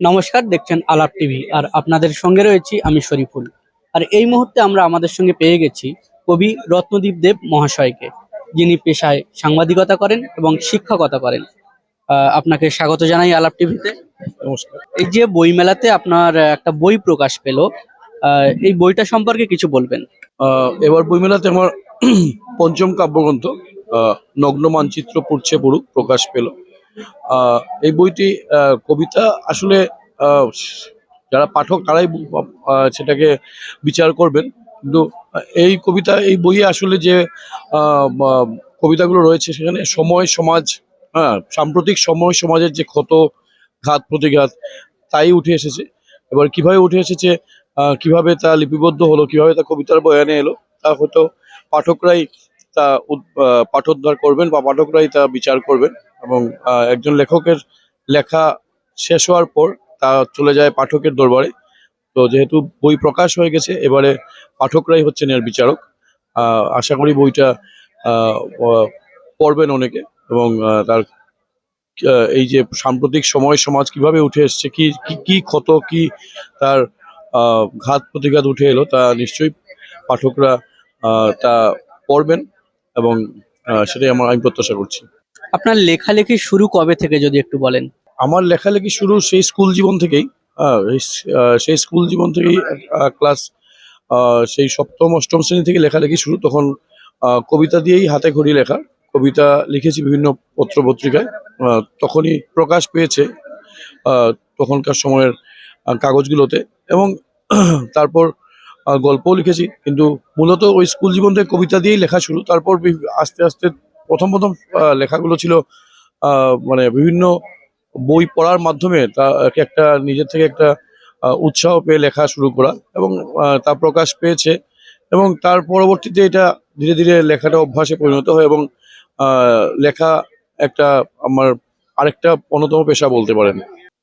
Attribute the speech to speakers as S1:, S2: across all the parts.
S1: নমস্কার দেখছেন আলাপ টিভি। আর আপনাদের সঙ্গে রয়েছি আমি শরীফুল। আর এই মুহূর্তে আমরা আমাদের সঙ্গে পেয়ে গেছি কবি রত্নদীপ দেব মহাশয়কে যিনি পেশায় সাংবাদিকতা করেন এবং শিক্ষকতা করেন। আপনাকে স্বাগত জানাই আলাপ টিভিতে।
S2: নমস্কার।
S1: এই যে বইমেলাতে আপনার একটা বই প্রকাশ পেল আহ, এই বইটা সম্পর্কে কিছু বলবেন?
S2: আহ, এবার বইমেলাতে আমার পঞ্চম কাব্যগ্রন্থ আহ, নগ্ন মানচিত্র পুড়ছে পড়ুক প্রকাশ পেল। এই বইটি কবিতা আসলে যারা পাঠক তারাই সেটাকে বিচার করবেন। কিন্তু এই কবিতা, এই বইয়ে আসলে যে কবিতাগুলো রয়েছে সেখানে সময়, সমাজ হ্যাঁ সাম্প্রতিক সময়, সমাজের যে ক্ষত, ঘাত, প্রতিঘাত, তাই উঠে এসেছে। এবার কীভাবে উঠে এসেছে কীভাবে তা লিপিবদ্ধ হলো, কীভাবে তা কবিতার বয়ানে এলো, তা হয়তো পাঠকরাই তা পাঠোদ্ধার করবেন বা পাঠকরাই তা বিচার করবেন এবং একজন লেখকের লেখা শেষ হওয়ার পর তা চলে যায় পাঠকের দরবারে। তো যেহেতু বই প্রকাশ হয়ে গেছে, এবারে পাঠকরাই হচ্ছেন এর বিচারক। আশা করি বইটা পড়বেন অনেকে এবং তার এই যে সাম্প্রতিক সময় সমাজ কীভাবে উঠে এসছে, কি, কি- ক্ষত, কি তার ঘাত প্রতিঘাত উঠে এলো তা নিশ্চয়ই পাঠকরা তা পড়বেন। এবং সেটাই আমার আমি প্রত্যাশা করছি।
S1: আপনার লেখালেখি শুরু কবে থেকে যদি একটু বলেন?
S2: আমার লেখালেখি শুরু সেই স্কুল জীবন থেকেই সেই স্কুল জীবন থেকেই ক্লাস সেই সপ্তম অষ্টম শ্রেণি থেকে লেখালেখি শুরু। তখন কবিতা দিয়েই হাতে খড়ি লেখা। কবিতা লিখেছি বিভিন্ন পত্র পত্রিকায় তখনই প্রকাশ পেয়েছে তখনকার সময়ের কাগজগুলোতে। এবং তারপর গল্পও লিখেছি, কিন্তু মূলত ওই স্কুল জীবন থেকে কবিতা দিয়েই লেখা শুরু। তারপর আস্তে আস্তে প্রথম প্রথম লেখাগুলো ছিল মানে বিভিন্ন বই পড়ার মাধ্যমে তা একটা নিজের থেকে একটা উৎসাহ পেয়ে লেখা শুরু করা এবং তা প্রকাশ পেয়েছে এবং তার পরবর্তীতে এটা ধীরে ধীরে লেখাটা অভ্যাসে পরিণত হয় এবং লেখা একটা আমার আরেকটা অন্যতম পেশা বলতে পারেন।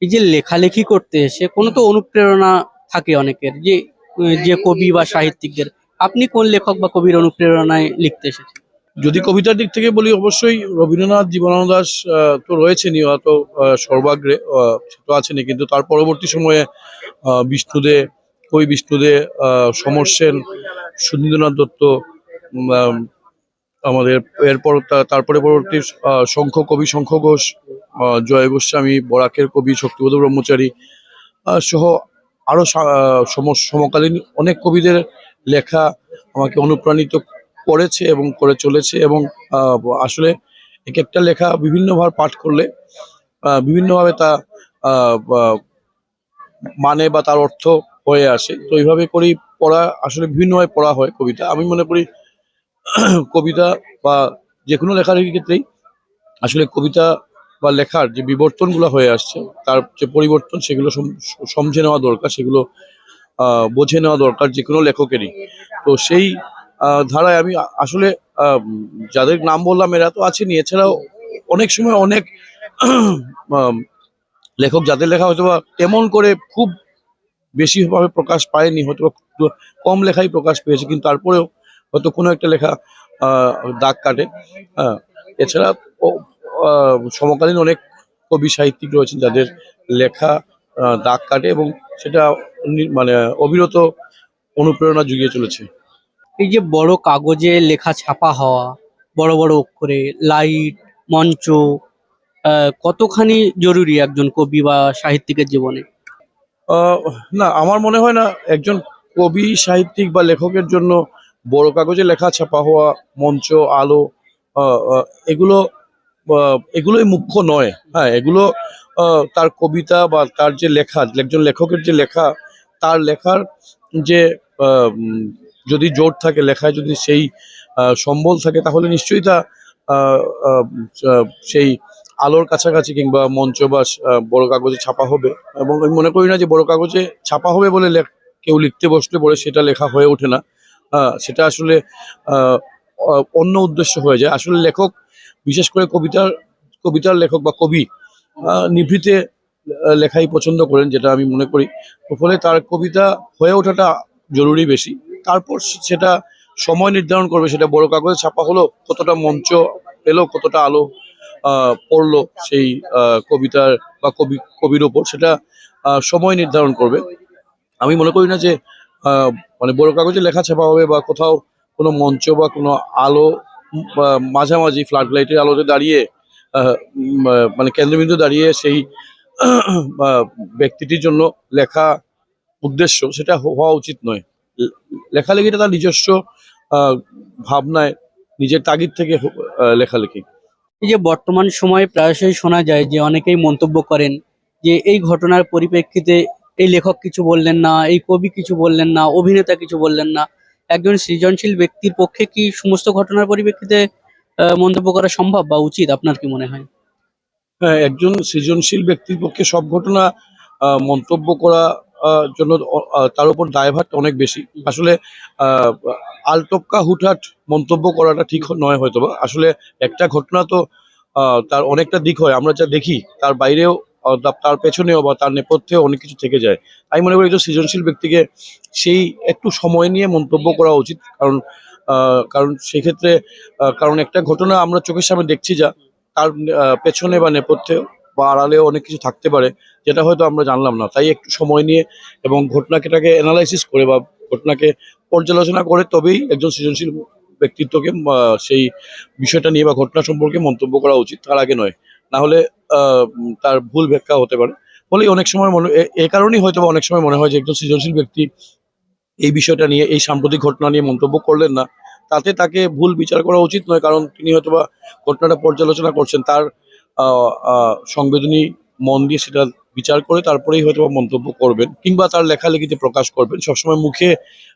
S1: এই যে লেখালেখি করতে এসে কোনো তো অনুপ্রেরণা থাকে অনেকের যে যে কবি বা সাহিত্যিকদের, আপনি কোন লেখক বা কবির অনুপ্রেরণায় লিখতে এসেছেন?
S2: যদি কবিতার দিক থেকে বলি, অবশ্যই রবীন্দ্রনাথ জীবনানন্দ দাস তো রয়েছেনই অত সর্বাগ্রে তো আছেনই, কিন্তু তার পরবর্তী সময়ে বিষ্ণুদে, কবি বিষ্ণুদে সমর সেন, সুনীন্দ্রনাথ দত্ত আমাদের এরপর তারপরে পরবর্তী শঙ্খ কবি শঙ্খ ঘোষ জয় গোস্বামী, বরাকের কবি শক্তিবোধ ব্রহ্মচারী সহ আরও সা- সম- সমকালীন অনেক কবিদের লেখা আমাকে অনুপ্রাণিত করেছে এবং করে চলেছে এবং আসলে এক একটা লেখা বিভিন্নভাবে পাঠ করলে বিভিন্নভাবে তা মানে বা তার অর্থ হয়ে আসে। তো এইভাবে করেই পড়া, আসলে বিভিন্নভাবে পড়া হয় কবিতা। আমি মনে করি কবিতা বা যে কোনো লেখালেখির ক্ষেত্রেই আসলে কবিতা বা লেখার যে বিবর্তনগুলো হয়ে আসছে, তার যে পরিবর্তন সেগুলো সমঝে নেওয়া দরকার, সেগুলো বোঝে নেওয়া দরকার যে কোনো লেখকেরই। তো সেই ধারায় আমি আসলে যাদের নাম বললাম এরা তো আছেনই, এছাড়াও অনেক সময় অনেক লেখক যাদের লেখা হয়তো বা তেমন করে খুব বেশিভাবে প্রকাশ পায়নি, হয়তো কম লেখাই প্রকাশ পেয়েছে, কিন্তু তারপরেও হয়তো কোনো একটা লেখা দাগ কাটে। এছাড়া সমকালীন অনেক কবি সাহিত্যিক রয়েছেন যাদের লেখা দাগ কাটে এবং সেটা মানে অবিরত অনুপ্রেরণা জুগিয়ে চলেছে।
S1: এই যে বড় কাগজে লেখা ছাপা হওয়া বড় বড় অক্ষরে লাইট মঞ্চ কতখানি জরুরি একজন কবি বা সাহিত্যিকের জীবনে?
S2: আহ, না আমার মনে হয় না একজন কবি সাহিত্যিক বা লেখকের জন্য বড় কাগজে লেখা ছাপা হওয়া মঞ্চ আলো এগুলো এগুলোই মুখ্য নয়। হ্যাঁ এগুলো তার কবিতা বা তার যে লেখা, একজন লেখকের যে লেখা, তার লেখার যে যদি জোর থাকে, লেখায় যদি সেই সম্বল থাকে, তাহলে নিশ্চয়ই তা সেই আলোর কাছাকাছি কিংবা মঞ্চ বা বড় কাগজে ছাপা হবে। এবং আমি মনে করি না যে বড় কাগজে ছাপা হবে বলে কেউ লিখতে বসলে পরে সেটা লেখা হয়ে ওঠে না। সেটা আসলে অন্য উদ্দেশ্য হয়ে যায়। আসলে লেখক বিশেষ করে কবিতার কবিতার লেখক বা কবি নিভৃতে লেখাই পছন্দ করেন, যেটা আমি মনে করি। ফলে তার কবিতা হয়ে ওঠাটা জরুরি বেশি। তারপর সেটা সময় নির্ধারণ করবে, সেটা বড় কাগজে ছাপা হলো, কতটা মঞ্চ পেল, কতটা আলো পড়ল সেই কবিতার বা কবি, কবির ওপর, সেটা সময় নির্ধারণ করবে। আমি মনে করি না যে মানে বড় কাগজে লেখা ছাপা হবে বা কোথাও কোনো মঞ্চ বা কোনো আলো মাঝামাঝি ফ্লাড লাইটের আলোতে দাঁড়িয়ে মানে কেন্দ্রবিন্দু দাঁড়িয়ে সেই ব্যক্তিটির জন্য লেখা উদ্দেশ্য সেটা হওয়া উচিত নয়। লেখালেখিটা তার নিজস্ব ভাবনায়, নিজের তাগিদ থেকে লেখালেখি।
S1: এই যে বর্তমান সময়ে প্রায়শই শোনা যায় যে অনেকেই মন্তব্য করেন যে এই ঘটনার পরিপ্রেক্ষিতে এই লেখক কিছু বললেন না, এই কবি কিছু বললেন না, অভিনেতা কিছু বললেন না। একজন সৃজনশীল ব্যক্তির পক্ষে কি সমস্ত ঘটনার পরিপ্রেক্ষিতে মন্তব্য করা সম্ভব বা উচিত? আপনার কি মনে হয়?
S2: হ্যাঁ একজন সৃজনশীল ব্যক্তির পক্ষে সব ঘটনা মন্তব্য করা জন্য তার উপর দায়ভারটা অনেক বেশি। আসলে আলটপকা হুটহাট মন্তব্য করাটা ঠিক নয় হয়তো আসলে একটা ঘটনা তো তার অনেকটা দিক হয়। আমরা যা দেখি, তার বাইরেও তার পেছনেও বা তার নেপথ্যেও অনেক কিছু থেকে যায়। আমি মনে করি একজন সৃজনশীল ব্যক্তিকে সেই একটু সময় নিয়ে মন্তব্য করা উচিত। কারণ কারণ সেক্ষেত্রে কারণ একটা ঘটনা আমরা চোখের সামনে দেখছি যা তার পেছনে বা নেপথ্যে বা আড়ালেও অনেক কিছু থাকতে পারে, যেটা হয়তো আমরা জানলাম না। তাই একটু সময় নিয়ে এবং ঘটনাকেটাকে অ্যানালাইসিস করে বা ঘটনাকে পর্যালোচনা করে তবেই একজন সৃজনশীল ব্যক্তিত্বকে সেই বিষয়টা নিয়ে বা ঘটনা সম্পর্কে মন্তব্য করা উচিত। তার আগে নয়। না হলে আহ, তার ভুল ব্যাখ্যা হতে পারে। ফলে অনেক সময় মনে এ- কারণেই হয়তো অনেক সময় মনে হয় যে একজন সৃজনশীল ব্যক্তি এই বিষয়টা নিয়ে এই সাম্প্রতিক ঘটনা নিয়ে মন্তব্য করলেন না। তাতে তাকে ভুল বিচার করা উচিত নয় কারণ তিনি হয়তো বা ঘটনাটা পর্যালোচনা করছেন। তার সংবেদনী মন দিয়ে সেটা বিচার করে তারপরেই হয়তো বা মন্তব্য করবেন কিংবা তার লেখালেখিতে প্রকাশ করবেন। সবসময় মুখে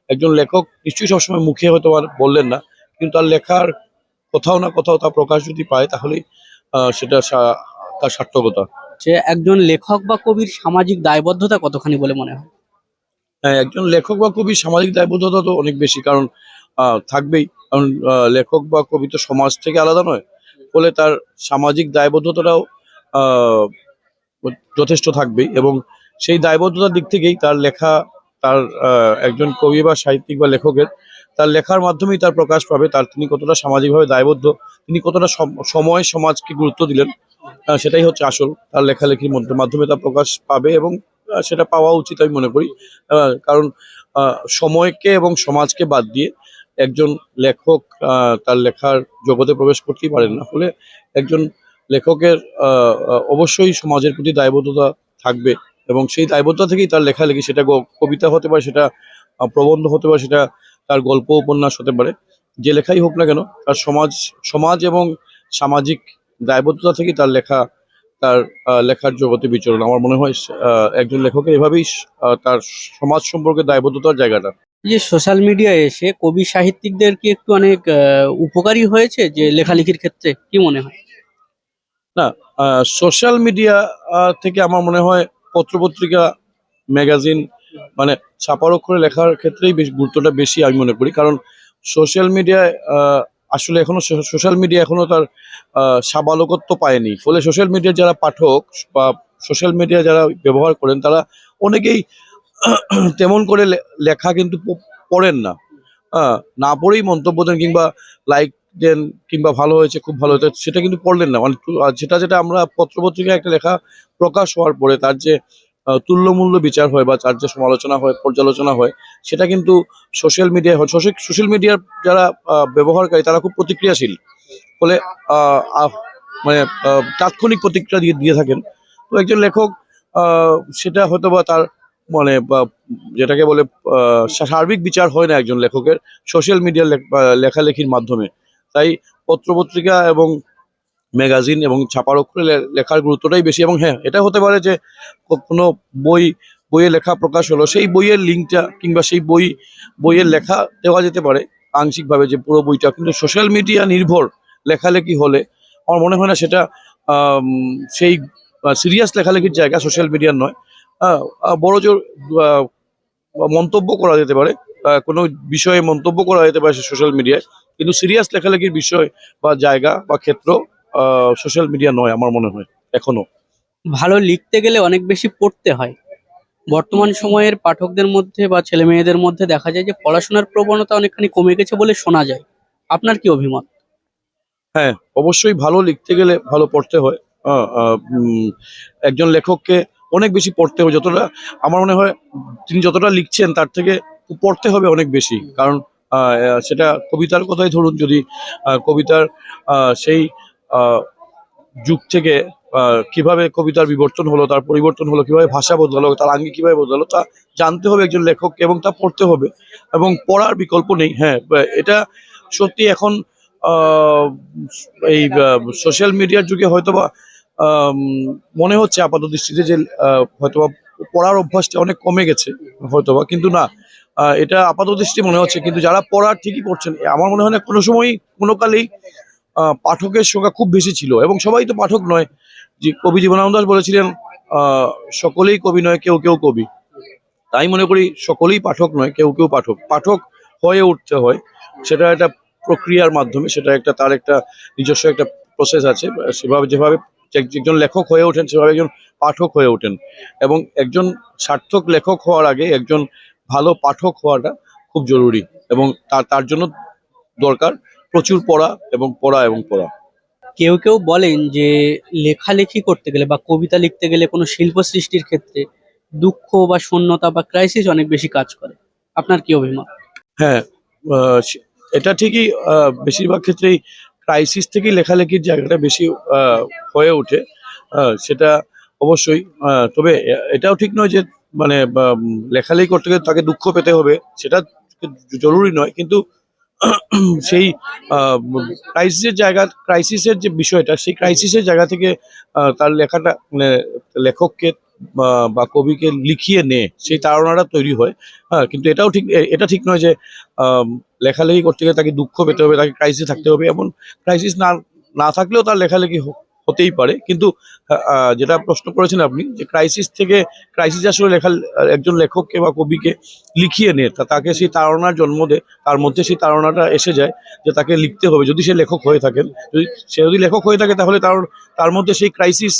S2: একজন লেখক নিশ্চয়ই সবসময় মুখে হয়তো আর বললেন না কিন্তু তার লেখার কোথাও না কোথাও তার প্রকাশ যদি পায় তাহলেই আহ, সেটা তার সার্থকতা।
S1: যে একজন লেখক বা কবির সামাজিক দায়বদ্ধতা কতখানি বলে মনে হয়?
S2: হ্যাঁ একজন লেখক বা কবির সামাজিক দায়বদ্ধতা তো অনেক বেশি কারণ থাকবেই। কারণ লেখক বা কবি তো সমাজ থেকে আলাদা নয়। ফলে তার সামাজিক দায়বদ্ধতাটাও আহ, যথেষ্ট থাকবেই এবং সেই দায়বদ্ধতার দিক থেকেই তার লেখা তার আহ, একজন কবি বা সাহিত্যিক বা লেখকের তার লেখার মাধ্যমেই তার প্রকাশ পাবে। তার তিনি কতটা সামাজিকভাবে দায়বদ্ধ, তিনি কতটা সম- সময় সমাজকে গুরুত্ব দিলেন সেটাই হচ্ছে আসল। তার লেখালেখির মধ্যে, মাধ্যমে তার প্রকাশ পাবে এবং সেটা পাওয়া উচিত আমি মনে করি। কারণ সময়কে এবং সমাজকে বাদ দিয়ে একজন লেখক তার লেখার জগতে প্রবেশ করতেই পারেন না। ফলে একজন লেখকের অবশ্যই সমাজের প্রতি দায়বদ্ধতা থাকবে এবং সেই দায়বদ্ধতা থেকেই তার লেখালেখি, সেটা কবিতা হতে পারে, সেটা প্রবন্ধ হতে পারে, সেটা তার গল্প উপন্যাস হতে পারে। যে লেখাই হোক না কেন তার সমাজ সমাজ এবং সামাজিক দায়বদ্ধতা থেকেই তার লেখা তার লেখার জগতে বিচরণ। আমার মনে হয় একজন লেখকের এভাবেই তার সমাজ সম্পর্কে দায়বদ্ধতার জায়গাটা।
S1: যে সোশ্যাল মিডিয়ায় এসে কবি সাহিত্যিকদের কি একটু অনেক উপকারী হয়েছে যে লেখালেখির ক্ষেত্রে? কি মনে হয়?
S2: না সোশ্যাল মিডিয়া থেকে আমার মনে হয় পত্রপত্রিকা ম্যাগাজিন মানে ছাপার অক্ষরে লেখার ক্ষেত্রেই বেশ গুরুত্বটা বেশি আমি মনে করি। কারণ সোশ্যাল মিডিয়ায় আসলে এখনও সোশ্যাল মিডিয়া এখনও তার সাবালকত্ব পায়নি। ফলে সোশ্যাল মিডিয়ার যারা পাঠক বা সোশ্যাল মিডিয়া যারা ব্যবহার করেন, তারা অনেকেই তেমন করে লেখা কিন্তু পড়েন না। না পড়েই মন্তব্য দেন কিংবা লাইক দেন কিংবা ভালো হয়েছে, খুব ভালো হয়েছে, সেটা কিন্তু পড়লেন না। মানে যেটা যেটা আমরা পত্রপত্রিকায় একটা লেখা প্রকাশ হওয়ার পরে তার যে তুল্যমূল্য বিচার হয় বা তার যে সমালোচনা হয়, পর্যালোচনা হয়, সেটা কিন্তু সোশ্যাল মিডিয়ায় হয় সোশ্যাল মিডিয়ার যারা ব্যবহারকারী, তারা খুব প্রতিক্রিয়াশীল। ফলে মানে তাৎক্ষণিক প্রতিক্রিয়া দিয়ে দিয়ে থাকেন। তো একজন লেখক সেটা হয়তো বা তার মানে যেটাকে বলে সার্বিক বিচার হয় না একজন লেখকের সোশ্যাল মিডিয়ার লেখালেখির মাধ্যমে। তাই পত্রপত্রিকা এবং ম্যাগাজিন এবং ছাপার অক্ষরে লেখার গুরুত্বটাই বেশি এবং হ্যাঁ এটা হতে পারে যে কোনো বই বইয়ে লেখা প্রকাশ হলো সেই বইয়ের লিঙ্কটা কিংবা সেই বই বইয়ের লেখা দেওয়া যেতে পারে আংশিকভাবে যে পুরো বইটা কিন্তু সোশ্যাল মিডিয়া নির্ভর লেখালেখি হলে আমার মনে হয় না সেটা সেই সিরিয়াস লেখালেখির জায়গা সোশ্যাল মিডিয়ার নয়। আহ, বড় জোর মন্তব্য করা যেতে পারে কোনো বিষয়ে মন্তব্য করা যেতে পারে সোশ্যাল মিডিয়ায় কিন্তু সিরিয়াস লেখালেখির বিষয় বা জায়গা বা ক্ষেত্র সোশ্যাল মিডিয়া নয় আমার মনে হয় এখনও।
S1: ভালো লিখতে গেলে অনেক বেশি পড়তে হয়। বর্তমান সময়ের পাঠকদের মধ্যে বা ছেলে মেয়েদের মধ্যে দেখা যায় যে পড়াশোনার প্রবণতা অনেকখানি কমে গেছে বলে শোনা যায়। আপনার কি অভিমত?
S2: হ্যাঁ অবশ্যই ভালো লিখতে গেলে ভালো পড়তে হয়। একজন লেখককে অনেক বেশি পড়তে হবে। যতটা আমার মনে হয় তিনি যতটা লিখছেন তার থেকে পড়তে হবে অনেক বেশি। কারণ সেটা কবিতার কথাই ধরুন যদি কবিতার আহ, সেই যুগ থেকে কীভাবে কবিতার বিবর্তন হলো, তার পরিবর্তন হলো, কীভাবে ভাষা বদলালো, তার আঙ্গিক কীভাবে বদলালো, তা জানতে হবে একজন লেখক এবং তা পড়তে হবে। এবং পড়ার বিকল্প নেই হ্যাঁ এটা সত্যি এখন এই সোশ্যাল মিডিয়ার যুগে হয়তোবা মনে হচ্ছে আপাত দৃষ্টিতে যে হয়তোবা পড়ার অভ্যাসটা অনেক কমে গেছে, হয়তোবা, কিন্তু না এটা আপাত দৃষ্টি মনে হচ্ছে, কিন্তু যারা পড়ার ঠিকই পড়ছেন আমার মনে হয় না কোনো সময় কোনো কালেই পাঠকের সংখ্যা খুব বেশি ছিল এবং সবাই তো পাঠক নয়। যে কবি জীবনানন্দ দাশ বলেছিলেন সকলেই কবি নয়, কেউ কেউ কবি। তাই মনে করি সকলেই পাঠক নয়, কেউ কেউ পাঠক। পাঠক হয়ে উঠতে হয়, সেটা একটা প্রক্রিয়ার মাধ্যমে, সেটা একটা তার একটা নিজস্ব একটা প্রসেস আছে। সেভাবে যেভাবে একজন লেখক হয়ে ওঠেন, সেভাবে একজন পাঠক হয়ে ওঠেন। এবং একজন সার্থক লেখক হওয়ার আগে একজন ভালো পাঠক হওয়াটা খুব জরুরি এবং তার তার জন্য দরকার। প্রচুর পড়া এবং পড়া এবং পড়া।
S1: কেউ কেউ বলেন যে লেখালেখি করতে গেলে বা কবিতা লিখতে গেলে কোনো শিল্প সৃষ্টির ক্ষেত্রে দুঃখ বা শূন্যতা বা ক্রাইসিস অনেক বেশি কাজ করে। আপনার কি অভিমত?
S2: হ্যাঁ এটা ঠিকই বেশিরভাগ ক্ষেত্রেই ক্রাইসিস থেকেই লেখালেখির জায়গাটা বেশি আহ, হয়ে ওঠে। সেটা অবশ্যই তবে এটাও ঠিক নয় যে মানে লেখালেখি করতে গেলে তাকে দুঃখ পেতে হবে সেটা জরুরি নয়। কিন্তু সেই ক্রাইসিসের জায়গা ক্রাইসিসের যে বিষয়টা, সেই ক্রাইসিসের জায়গা থেকে তার লেখাটা মানে লেখককে, বা- কবিকে লিখিয়ে নে, সেই তাড়নাটা তৈরি হয়। হ্যাঁ কিন্তু এটাও ঠিক এটা ঠিক নয় যে লেখালেখি করতে গেলে তাকে দুঃখ পেতে হবে, তাকে ক্রাইসিস থাকতে হবে, এমন ক্রাইসিস না না থাকলেও তার লেখালেখি হ- হতেই পারে। কিন্তু যেটা প্রশ্ন করেছেন আপনি, যে ক্রাইসিস থেকে ক্রাইসিস আসলে লেখা, একজন লেখককে বা কবিকে লিখিয়ে নে, তা, তাকে সেই তাড়নার জন্ম দেয় তার মধ্যে সেই তাড়নাটা এসে যায়, যে তাকে লিখতে হবে। যদি সে লেখক হয়ে থাকেন, যদি, সে যদি লেখক হয়ে থাকে, তাহলে তার তার মধ্যে সেই ক্রাইসিস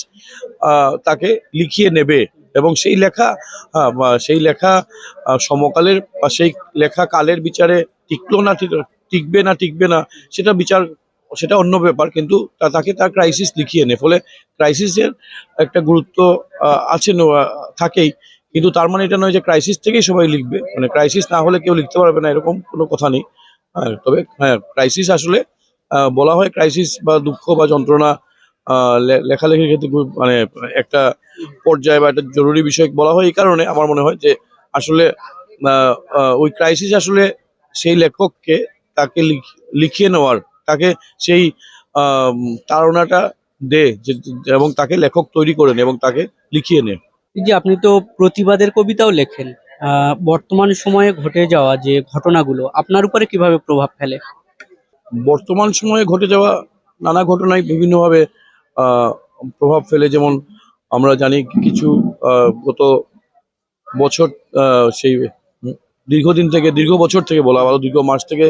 S2: তাকে লিখিয়ে নেবে এবং সেই লেখা সেই লেখা সমকালের, বা সেই লেখা কালের বিচারে টিকলো না টিকবে না টিকবে না, সেটা বিচার সেটা অন্য ব্যাপার, কিন্তু তাকে তার ক্রাইসিস লিখিয়ে নেয় ফলে ক্রাইসিসের একটা গুরুত্ব আছে, ন- থাকেই। কিন্তু তার মানে এটা নয় যে ক্রাইসিস থেকেই সবাই লিখবে। মানে ক্রাইসিস না হলে কেউ লিখতে পারবে না, এরকম কোনো কথা নেই। হ্যাঁ তবে হ্যাঁ ক্রাইসিস আসলে বলা হয় ক্রাইসিস বা দুঃখ বা যন্ত্রণা লেখালেখির ক্ষেত্রে মানে একটা পর্যায়ে বা একটা জরুরি বিষয় বলা হয় এই কারণে আমার মনে হয় যে আসলে ওই ক্রাইসিস আসলে সেই লেখককে তাকে লিখ- লিখিয়ে নেওয়ার তাকে সেই তাড়নাটা দে এবং তাকে লেখক তৈরি করে এবং তাকে লিখিয়ে
S1: এই যে আপনি তো প্রতিবাদের কবিতাও লেখেন বর্তমান সময়ে ঘটে যাওয়া যে ঘটনাগুলো আপনার উপরে কীভাবে প্রভাব ফেলে?
S2: বর্তমান সময়ে ঘটে যাওয়া নানা ঘটনায় বিভিন্নভাবে আহ, প্রভাব ফেলে। যেমন আমরা জানি কিছু আহ, গত বছর আহ, সেই দীর্ঘদিন থেকে, দীর্ঘ বছর থেকে বলা ভালো, দীর্ঘ মাস থেকে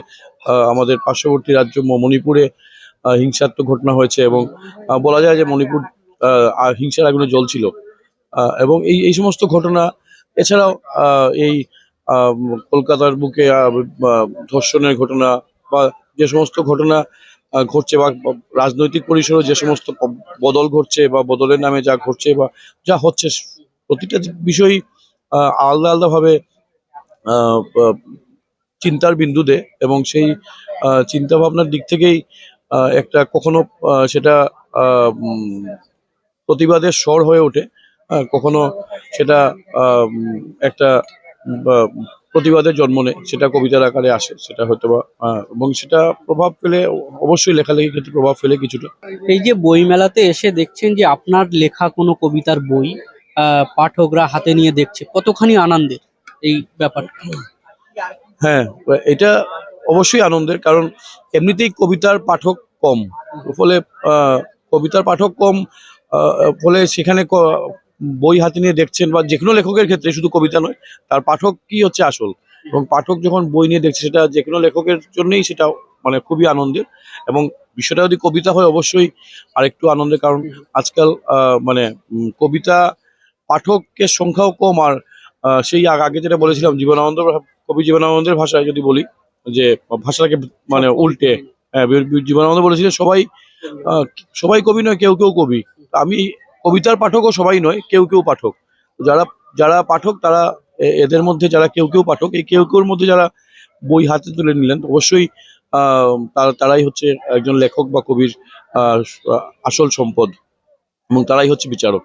S2: আমাদের পার্শ্ববর্তী রাজ্য মণিপুরে হিংসাত্মক ঘটনা হয়েছে এবং বলা যায় যে মণিপুর হিংসার আগুনে জ্বলছিল এবং এই এই সমস্ত ঘটনা, এছাড়াও এই কলকাতার বুকে ধর্ষণের ঘটনা বা যে সমস্ত ঘটনা ঘটছে বা রাজনৈতিক পরিসরে যে সমস্ত বদল ঘটছে বা বদলের নামে যা ঘটছে বা যা হচ্ছে, প্রতিটা বিষয়ই আলাদা আলাদাভাবে চিন্তার বিন্দু দেয় এবং সেই চিন্তা ভাবনার দিক থেকেই একটা কখনো সেটা প্রতিবাদের স্বর হয়ে ওঠে কখনো সেটা একটা প্রতিবাদের জন্ম নেয়, সেটা কবিতার আকারে আসে, সেটা হয়তো বা এবং সেটা প্রভাব ফেলে, অবশ্যই লেখালেখির ক্ষেত্রে প্রভাব ফেলে কিছুটা।
S1: এই যে বই মেলাতে এসে দেখছেন যে আপনার লেখা কোনো কবিতার বই পাঠকরা হাতে নিয়ে দেখছে, কতখানি আনন্দের? এই ব্যাপারটা?
S2: হ্যাঁ এটা অবশ্যই আনন্দের, কারণ এমনিতেই কবিতার পাঠক কম। ফলে কবিতার পাঠক কম ফলে সেখানে বই হাতে নিয়ে দেখছেন বা যে কোনো লেখকের ক্ষেত্রে শুধু কবিতা নয়, তার পাঠক কি হচ্ছে আসল। এবং পাঠক যখন বই নিয়ে দেখছে, সেটা যে কোনো লেখকের জন্যই সেটা মানে খুবই আনন্দের। এবং বিষয়টা যদি কবিতা হয়, অবশ্যই আরেকটু আনন্দের, কারণ আজকাল মানে কবিতা পাঠকের সংখ্যাও কম, আর সেই আগ- যেটা বলেছিলাম জীবনানন্দ কবি জীবনানন্দের ভাষায় যদি বলি যে ভাষাটাকে মানে উল্টে হ্যাঁ, জীবনানন্দ বলেছিলেন সবাই সবাই কবি নয় কেউ কেউ কবি। আমি কবিতার পাঠকও সবাই নয় কেউ কেউ পাঠক। যারা যারা পাঠক তারা এদের মধ্যে যারা কেউ কেউ পাঠক এই কেউ কেউর মধ্যে যারা বই হাতে তুলে নিলেন অবশ্যই আহ, তারা তারাই হচ্ছে একজন লেখক বা কবির আহ, আসল সম্পদ এবং তারাই হচ্ছে বিচারক।